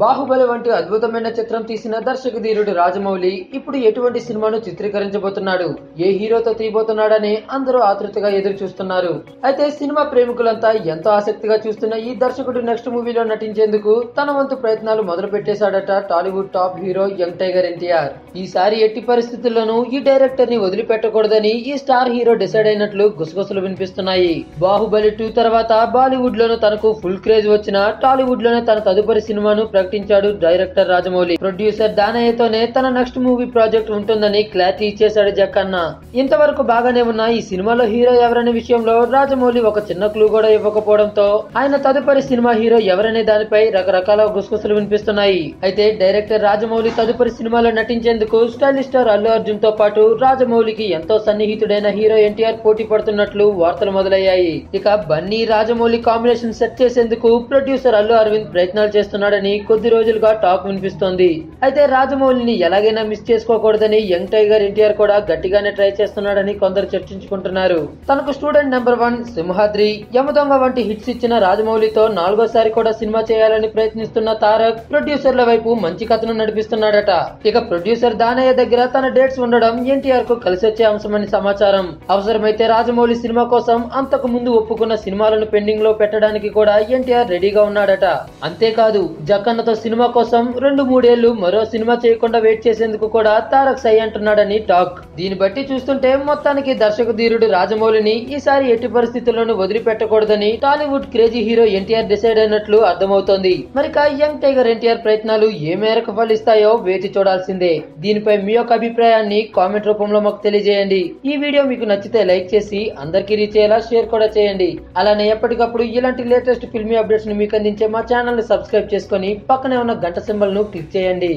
బాహుబలి వంటి అద్భుతమైన చిత్రం తీసిన దర్శక ధీరుడు రాజమౌళి ఇప్పుడు ఎటువంటి సినిమాను చిత్రీకరించబోతున్నాడు? ఏ హీరోతో తీయబోతున్నాడని అందరూ ఆతృతగా ఎదురు చూస్తున్నారు అయితే సినిమా ప్రేమికులంతా ఎంతో ఆసక్తిగా చూస్తున్న ఈ దర్శకుడు నెక్స్ట్ మూవీలో నటించేందుకు తన వంతు ప్రయత్నాలు మొదలు పెట్టేశాడట Tollywood top hero young tiger NTR. ఈసారి ఎట్టి పరిస్థితుల్లోనూ ఈ డైరెక్టర్ని వదిలిపెట్టకూడదని ఈ స్టార్ హీరో డిసైడ్ అయినట్లు గుసగుసలు వినిపిస్తున్నాయి. బాహుబలి టూ తర్వాత బాలీవుడ్ లోను తనకు ఫుల్ క్రేజ్ వచ్చిన టాలీవుడ్లోనే తన తదుపరి సినిమాను ప్రకటించాడు డైరెక్టర్ రాజమౌళి. ప్రొడ్యూసర్ దానయ్యతోనే తన నెక్స్ట్ మూవీ ప్రాజెక్ట్ ఉంటుందని క్లారిటీ ఇచ్చేశాడు జక్కన్న. ఇంతవరకు బాగానే ఉన్న ఈ సినిమాలో హీరో ఎవరనే విషయంలో రాజమౌళి ఒక చిన్న క్లూ కూడా ఇవ్వకపోవడంతో ఆయన తదుపరి సినిమా హీరో ఎవరనే దానిపై రకరకాల గుసగుసలు వినిపిస్తున్నాయి. అయితే డైరెక్టర్ రాజమౌళి తదుపరి సినిమాలో నటించేందుకు స్టైలిష్ స్టార్ అల్లు అర్జున్తో పాటు రాజమౌళికి ఎంతో సన్నిహితుడైన హీరో ఎన్టీఆర్ పోటీ పడుతున్నట్లు వార్తలు మొదలయ్యాయి. ఇక బన్నీ రాజమౌళి కాంబినేషన్ సెట్ చేసేందుకు ప్రొడ్యూసర్ అల్లు అరవింద్ ప్రయత్నాలు చేస్తున్నాడని కొద్ది రోజులుగా టాక్ వినిపిస్తోంది. అయితే రాజమౌళిని ఎలాగైనా మిస్ చేసుకోకూడదని యంగ్ టైగర్ ఎన్టీఆర్ కూడా గట్టిగానే ట్రై చేస్తున్నాడని కొందరు చర్చించుకుంటున్నారు. తనకు student number one Simhadri Yamadonga వంటి హిట్స్ ఇచ్చిన రాజమౌళితో నాలుగోసారి కూడా సినిమా చేయాలని ప్రయత్నిస్తున్న తారక్ ప్రొడ్యూసర్ల వైపు మంచి కథను నడిపిస్తున్నాడట. ఇక ప్రొడ్యూసర్ దానయ్య దగ్గర తన డేట్స్ ఉండడం ఎన్టీఆర్కు కలిసి వచ్చే అంశమని సమాచారం. అవసరమైతే రాజమౌళి సినిమా కోసం అంతకు ముందు ఒప్పుకున్న సినిమాలను పెండింగ్లో పెట్టడానికి కూడా ఎన్టీఆర్ రెడీగా ఉన్నాడట. అంతేకాదు జక్కన్నతో సినిమా కోసం రెండు మూడేళ్ళు మరో సినిమా చేయకుండా వెయిట్ చేసేందుకు కూడా తారక్ సై అంటున్నాడని టాక్. దీన్ని బట్టి చూస్తుంటే మొత్తానికి దర్శక ధీరుడు రాజమౌళిని ఈసారి ఎట్టి పరిస్థితుల్లోనూ వదిలిపెట్టకూడదని Tollywood crazy hero NTR decide అయినట్లు అర్థమవుతోంది. మరిక యంగ్ టైగర్ ఎన్టీఆర్ ప్రయత్నాలు ఏ మేరకు ఫలిస్తాయో వేచి చూడాల్సిందే. దీనిపై మీ యొక్క అభిప్రాయాన్ని కామెంట్ రూపంలో మాకు తెలియజేయండి. ఈ వీడియో మీకు నచ్చితే లైక్ చేసి అందరికీ రీచ్ అయ్యేలా షేర్ కూడా చేయండి. అలానే ఎప్పటికప్పుడు ఇలాంటి లేటెస్ట్ ఫిల్మీ అప్డేట్స్ని మీకు అందించే మా ఛానల్ని సబ్స్క్రైబ్ చేసుకొని పక్కనే ఉన్న గంట సింబల్ను క్లిక్ చేయండి.